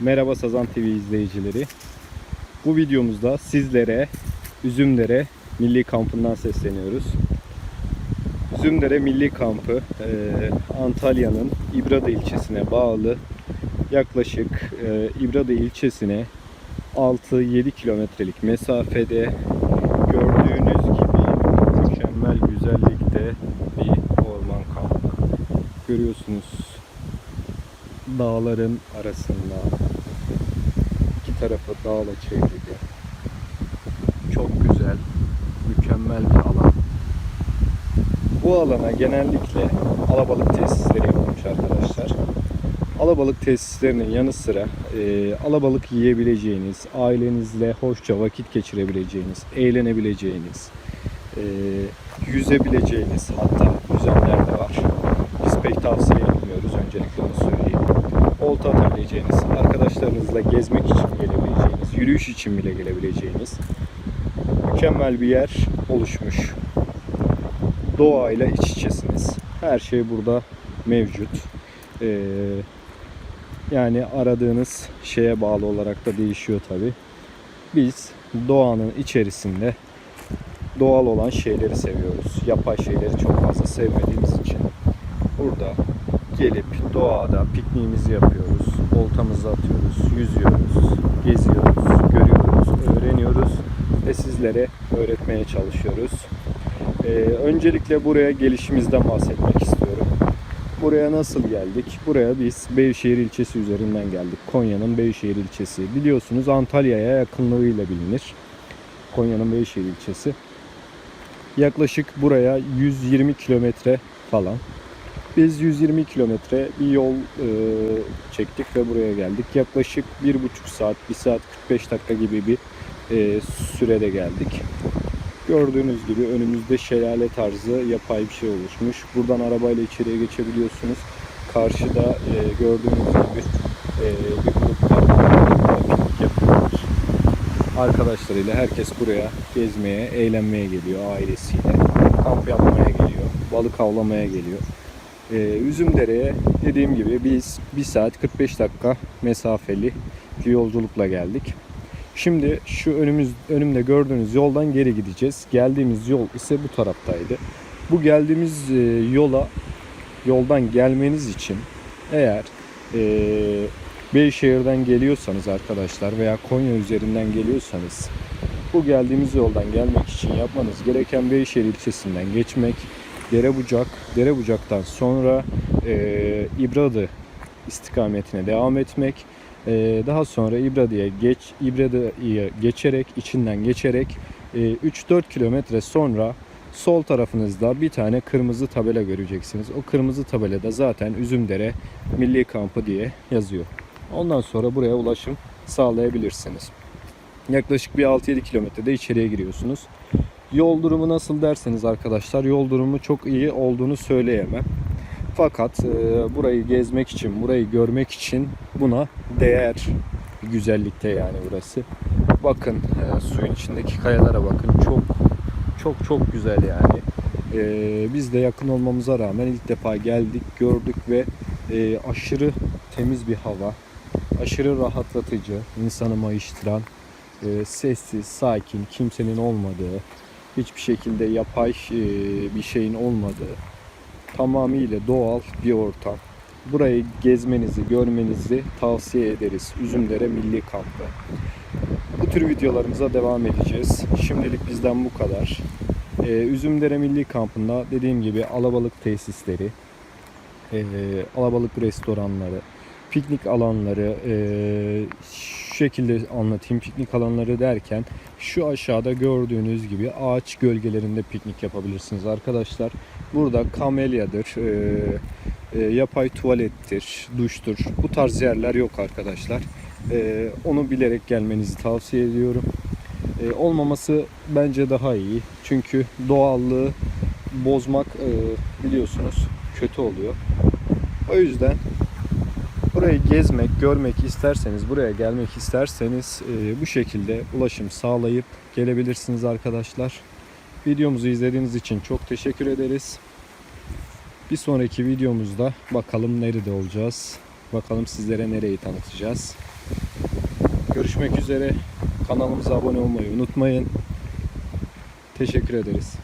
Merhaba Sazan TV izleyicileri. Bu videomuzda sizlere Üzümdere Milli Kampı'ndan sesleniyoruz. Üzümdere Milli Kampı e, Antalya'nın İbrada ilçesine bağlı yaklaşık e, İbrada ilçesine 6-7 kilometrelik mesafede gördüğünüz gibi mükemmel güzellikte bir orman kampı. Görüyorsunuz dağların arasında tarafı dağla çevrili. Çok güzel, mükemmel bir alan. Bu alana genellikle alabalık tesisleri yapılmış arkadaşlar. Alabalık tesislerinin yanı sıra e, alabalık yiyebileceğiniz, ailenizle hoşça vakit geçirebileceğiniz, eğlenebileceğiniz, e, yüzebileceğiniz hatta yüzenler de var. Biz pek tavsiye etmiyoruz öncelikle onu. Olta atabileceğiniz, arkadaşlarınızla gezmek için gelebileceğiniz, yürüyüş için bile gelebileceğiniz mükemmel bir yer oluşmuş. Doğayla iç içesiniz. Her şey burada mevcut. Ee, yani aradığınız şeye bağlı olarak da değişiyor tabi. Biz doğanın içerisinde doğal olan şeyleri seviyoruz. Yapay şeyleri çok fazla sevmediğimiz için burada gelip doğada pikniğimizi yapıyoruz. Oltamızı atıyoruz, yüzüyoruz, geziyoruz, görüyoruz, öğreniyoruz ve sizlere öğretmeye çalışıyoruz. Ee, öncelikle buraya gelişimizden bahsetmek istiyorum. Buraya nasıl geldik? Buraya biz Beyşehir ilçesi üzerinden geldik. Konya'nın Beyşehir ilçesi. Biliyorsunuz Antalya'ya yakınlığıyla bilinir. Konya'nın Beyşehir ilçesi. Yaklaşık buraya 120 kilometre falan. Biz 120 kilometre bir yol e, çektik ve buraya geldik. Yaklaşık 1,5 saat, 1 saat 45 dakika gibi bir e, sürede geldik. Gördüğünüz gibi önümüzde şelale tarzı yapay bir şey oluşmuş. Buradan arabayla içeriye geçebiliyorsunuz. Karşıda e, gördüğünüz gibi e, bir grup yapıyorlar. Arkadaşlarıyla herkes buraya gezmeye, eğlenmeye geliyor ailesiyle. Kamp yapmaya geliyor, balık avlamaya geliyor. Ee, Üzümdere'ye dediğim gibi biz 1 saat 45 dakika mesafeli bir yolculukla geldik. Şimdi şu önümüz önümde gördüğünüz yoldan geri gideceğiz. Geldiğimiz yol ise bu taraftaydı. Bu geldiğimiz e, yola yoldan gelmeniz için eğer e, Beyşehir'den geliyorsanız arkadaşlar veya Konya üzerinden geliyorsanız bu geldiğimiz yoldan gelmek için yapmanız gereken Beyşehir ilçesinden geçmek, Derebucak, Derebucak'tan sonra e, İbradı istikametine devam etmek, e, daha sonra İbradı'ya geç, İbradı'ya geçerek, içinden geçerek e, 3-4 kilometre sonra sol tarafınızda bir tane kırmızı tabela göreceksiniz. O kırmızı tabelada zaten Üzümdere Milli Kampı diye yazıyor. Ondan sonra buraya ulaşım sağlayabilirsiniz. Yaklaşık bir 6-7 kilometrede içeriye giriyorsunuz. Yol durumu nasıl derseniz arkadaşlar yol durumu çok iyi olduğunu söyleyemem. Fakat e, burayı gezmek için, burayı görmek için buna değer bir güzellikte yani burası. Bakın e, suyun içindeki kayalara bakın. Çok çok çok güzel yani. E, biz de yakın olmamıza rağmen ilk defa geldik, gördük ve e, aşırı temiz bir hava, aşırı rahatlatıcı, insanı mayıştıran, e, sessiz, sakin, kimsenin olmadığı, hiçbir şekilde yapay e, bir şeyin olmadığı, tamamıyla doğal bir ortam. Burayı gezmenizi, görmenizi tavsiye ederiz. Üzümdere Milli Kampı. Bu tür videolarımıza devam edeceğiz. Şimdilik bizden bu kadar. Ee, Üzümdere Milli Kampı'nda dediğim gibi alabalık tesisleri, e, alabalık restoranları, piknik alanları, e, şekilde anlatayım piknik alanları derken şu aşağıda gördüğünüz gibi ağaç gölgelerinde piknik yapabilirsiniz arkadaşlar. Burada kamelyadır, e, e, yapay tuvalettir, duştur. Bu tarz yerler yok arkadaşlar. E, onu bilerek gelmenizi tavsiye ediyorum. E, olmaması bence daha iyi. Çünkü doğallığı bozmak e, biliyorsunuz kötü oluyor. O yüzden burayı gezmek, görmek isterseniz, buraya gelmek isterseniz e, bu şekilde ulaşım sağlayıp gelebilirsiniz arkadaşlar. Videomuzu izlediğiniz için çok teşekkür ederiz. Bir sonraki videomuzda bakalım nerede olacağız. Bakalım sizlere nereyi tanıtacağız. Görüşmek üzere. Kanalımıza abone olmayı unutmayın. Teşekkür ederiz.